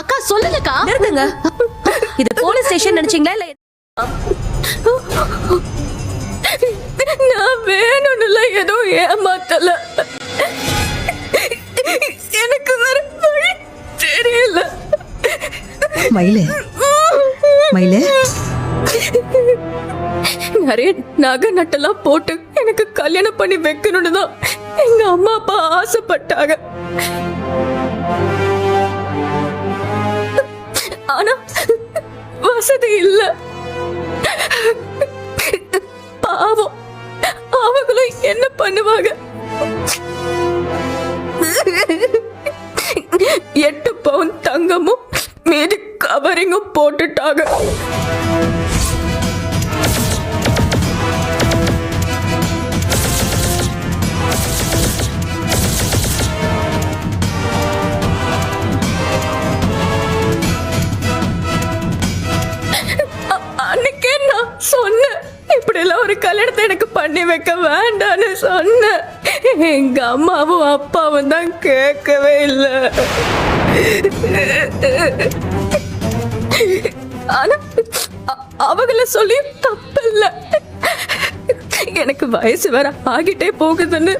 அக்கா சொல்லுங்கக்கா. நிறுத்துங்க. இது போலீஸ் ஸ்டேஷன் நினைச்சீங்களா இல்ல நான் வேணும்னுல எதுவும் ஏமாத்தல. எனக்கு வேற வழி தெரியல. மயிலு. மயிலு. நிறைய நகை நட்டெல்லாம் போட்டு எனக்கு கல்யாணம் பண்ணி வைக்கணும்னு தான் எங்க அம்மா அப்பா ஆசைப்பட்டாங்க. ஆனா வசதி இல்ல. பாவம். அவங்களும் என்ன பண்ணுவாங்க? எட்டு பவுன் தங்கமும் மீதி கவரிங்கும் போட்டுட்டாங்க. சொன்னேன் இப்படி எல்லாம் ஒரு கல்யாணத்தை எனக்கு பண்ணி வைக்க வேண்டாம்னு சொன்னேன் எங்க அம்மாவும் அப்பாவும் தான் கேட்கவே இல்லை. ஆனா அவங்கள சொல்லி தப்பில்ல. எனக்கு வயசு வேற ஆகிட்டே போகுதுன்னு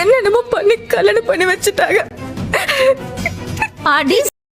என்னென்னமோ பண்ணி கல்யாணம் பண்ணி வச்சுட்டாங்க. அடி